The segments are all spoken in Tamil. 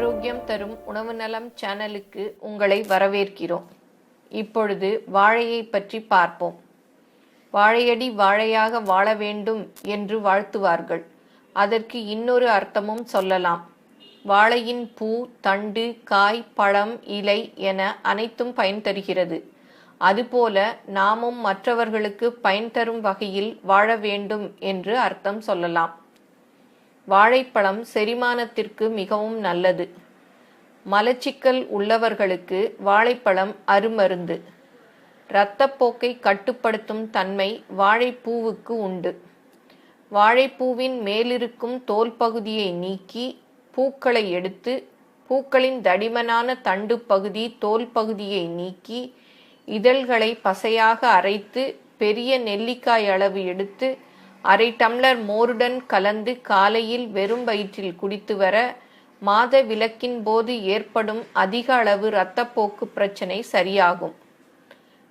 ஆரோக்கியம் தரும் உணவு நலம் சேனலுக்கு உங்களை வரவேற்கிறோம். இப்பொழுது வாழையை பற்றி பார்ப்போம். வாழையடி வாழையாக வாழ வேண்டும் என்று வாழ்த்துவார்கள். அதற்கு இன்னொரு அர்த்தமும் சொல்லலாம். வாழையின் பூ தண்டு காய் பழம் இலை என அனைத்தும் பயன் தருகிறது. அதுபோல நாமும் மற்றவர்களுக்கு பயன் தரும் வகையில் வாழ வேண்டும் என்று அர்த்தம் சொல்லலாம். வாழைப்பழம் செரிமானத்திற்கு மிகவும் நல்லது. மலச்சிக்கல் உள்ளவர்களுக்கு வாழைப்பழம் அருமருந்து. இரத்தப்போக்கை கட்டுப்படுத்தும் தன்மை வாழைப்பூவுக்கு உண்டு. வாழைப்பூவின் மேலிருக்கும் தோல் பகுதியை நீக்கி பூக்களை எடுத்து பூக்களின் தடிமனான தண்டு பகுதி தோல் பகுதியை நீக்கி இதழ்களை பசையாக அரைத்து பெரிய நெல்லிக்காய் அளவு எடுத்து அரை டம்ளர் மோருடன் கலந்து காலையில் வெறும் வயிற்றில் குடித்து வர மாத விலக்கின் போது ஏற்படும் அதிக அளவு இரத்தப்போக்கு பிரச்சனை சரியாகும்.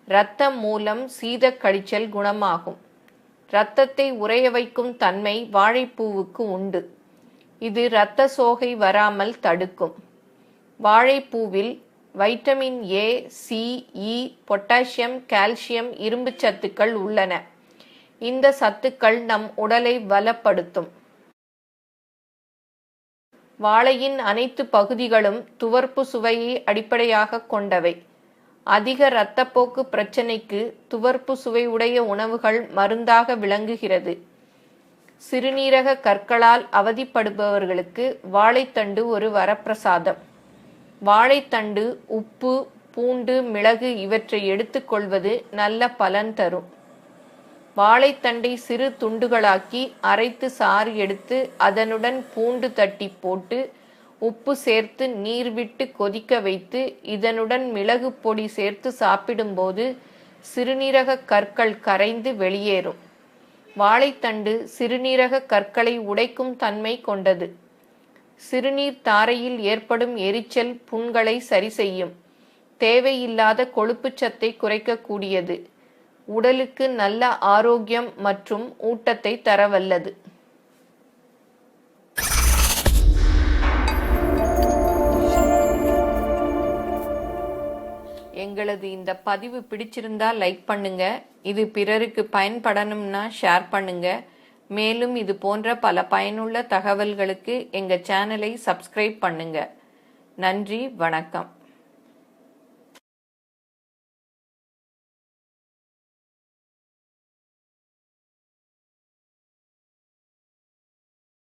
இரத்தம் மூலம் சீத கழிச்சல் குணமாகும். இரத்தத்தை உறைய வைக்கும் தன்மை வாழைப்பூவுக்கு உண்டு. இது இரத்த சோகை வராமல் தடுக்கும். வாழைப்பூவில் vitamin A C E potassium calcium இரும்பு சத்துக்கள் உள்ளன. இந்த சத்துக்கள் நம் உடலை பலப்படுத்தும் வாழையின் அனைத்து பகுதிகளும் துவர்ப்பு சுவையை அடிப்படையாக கொண்டவை. அதிக இரத்தப்போக்கு பிரச்சனைக்கு துவர்ப்பு சுவையுடைய உணவுகள் மருந்தாக விளங்குகிறது. சிறுநீரக கற்களால் அவதிப்படுபவர்களுக்கு வாழைத்தண்டு ஒரு வரப்பிரசாதம். வாழைத்தண்டு உப்பு பூண்டு மிளகு இவற்றை எடுத்துக்கொள்வது நல்ல பலன் தரும். வாழைத்தண்டை சிறு துண்டுகளாக்கி அரைத்து சாறு எடுத்து அதனுடன் பூண்டு தட்டி போட்டு உப்பு சேர்த்து நீர் விட்டு கொதிக்க வைத்து இதனுடன் மிளகு பொடி சேர்த்து சாப்பிடும்போது சிறுநீரக கற்கள் கரைந்து வெளியேறும். வாழைத்தண்டு சிறுநீரக கற்களை உடைக்கும் தன்மை கொண்டது. சிறுநீர் தாரையில் ஏற்படும் எரிச்சல் புண்களை சரி செய்யும். தேவையில்லாத கொழுப்புச்சத்தை குறைக்கக்கூடியது. உடலுக்கு நல்ல ஆரோக்கியம் மற்றும் ஊட்டத்தை தரவல்லது. எங்களது இந்த பதிவு பிடிச்சிருந்தா லைக் பண்ணுங்க. இது பிறருக்கு பயன்படணும்னா ஷேர் பண்ணுங்க. மேலும் இது போன்ற பல பயனுள்ள தகவல்களுக்கு எங்கள் சேனலை சப்ஸ்கிரைப் பண்ணுங்க. நன்றி வணக்கம்.